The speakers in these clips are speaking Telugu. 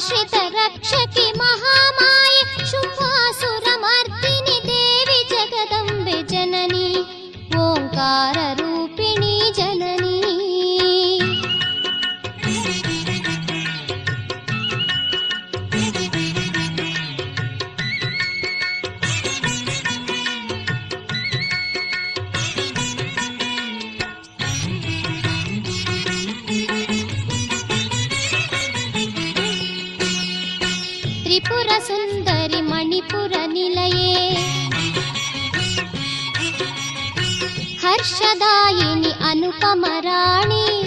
श्री तरक्षके త్రిపుర సుందరి మణిపుర నిలయే. హర్షదాయిని అనుపమరాణి.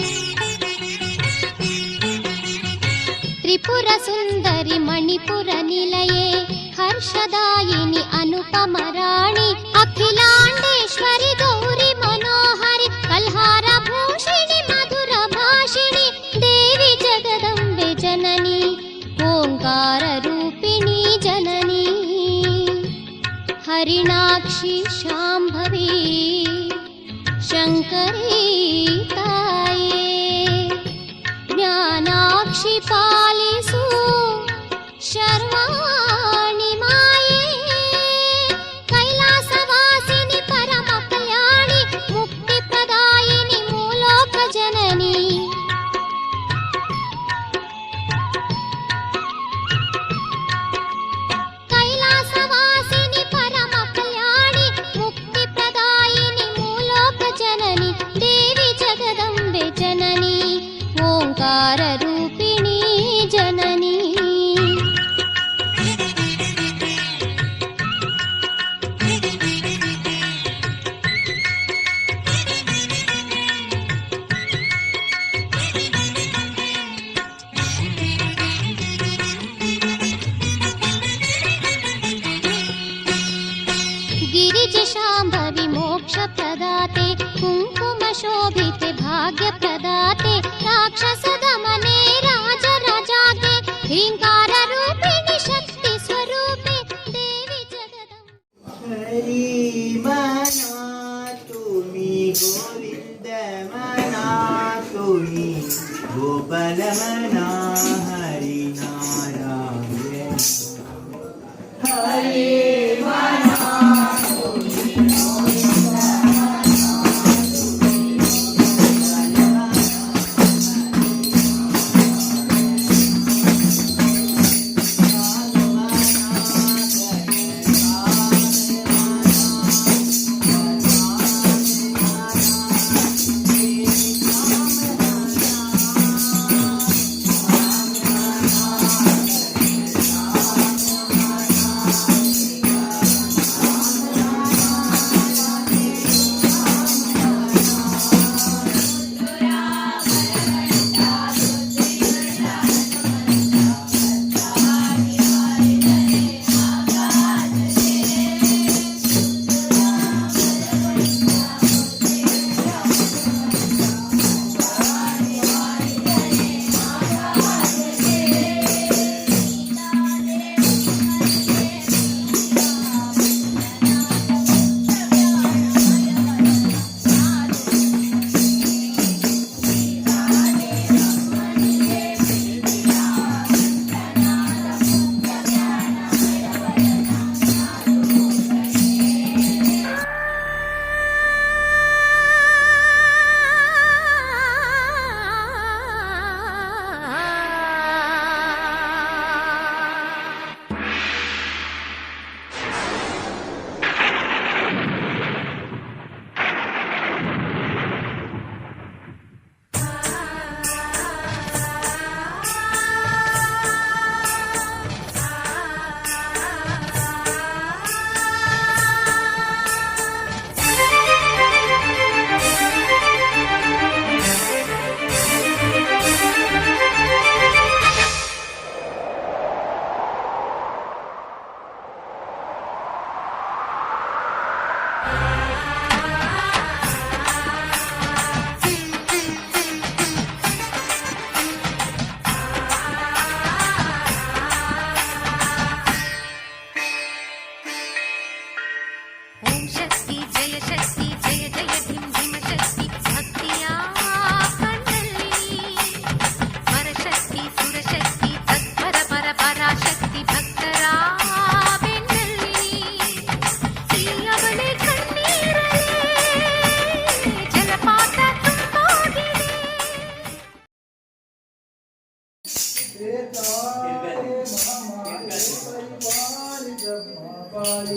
త్రిపుర సుందరి మణిపుర నిలయే. హర్షదాయిని అనుపమరాణి. అఖిలాండేశ్వరి గౌరి మనోహరి. కల్హార భూషిణి మధుర భాషిణి. దేవి జగదంబె జనని. ఓంకార రూపిణి जननी। हरिणाक्षी शाम्भवी। शङ्करी शोभिते भाग्यप्रदाते राक्षसदमन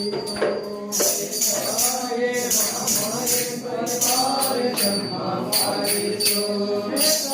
Thank you.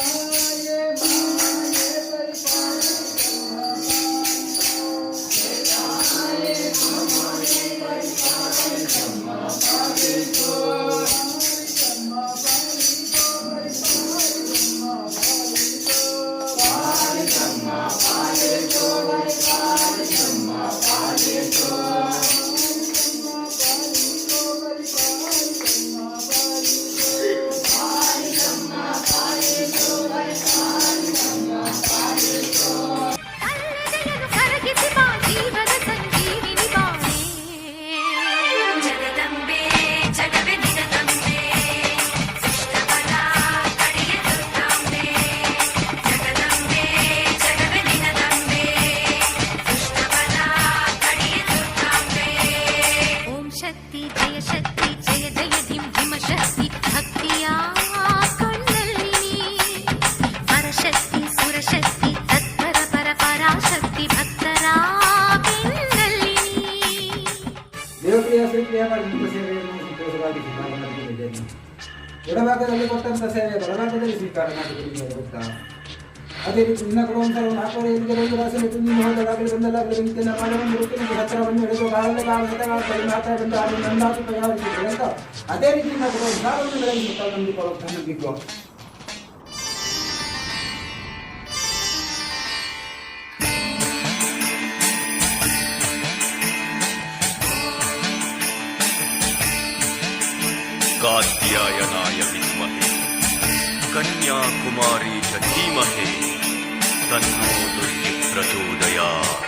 ಎಡಭಾಗದಲ್ಲಿ ಕೊಟ್ಟಂಥ ಸೇವೆ, ಬಲಭಾಗದಲ್ಲಿ ಸ್ವೀಕಾರ ಗೊತ್ತಾ? ಅದೇ ರೀತಿ ನಿನ್ನ ಕೂಡ ಒಂಥರ ಒಂದು ಒಂದು ರಾಸಲ್ಲಿ ತುಂಬಿ ಹೋದಾಗಲಿ ಬಂದಲ್ಲಾಗಲಿ ನಿಂತಿನ ಮಾಡೋದು ನಿರುತ್ತಿನ ಹತ್ತಿರವನ್ನು ಬಂದು ಹಿಡಿದು ಕಾಲದ ಕಾಲ ಹತಗಳ ಕೈ ಮಾತ್ರ ಬಂದು ಅಂತ. ಅದೇ ರೀತಿ ನಾವು ಸಾರವನ್ನು ನಡೆಯುತ್ತಾ ನಂಬಿಕೊಳ್ಳುತ್ತಾ ನಂಬಿಕೋ कात्यायनाय विद्महे कन्याकुमारी च धीमहि तन्नो दुर्गे प्रचोदयात्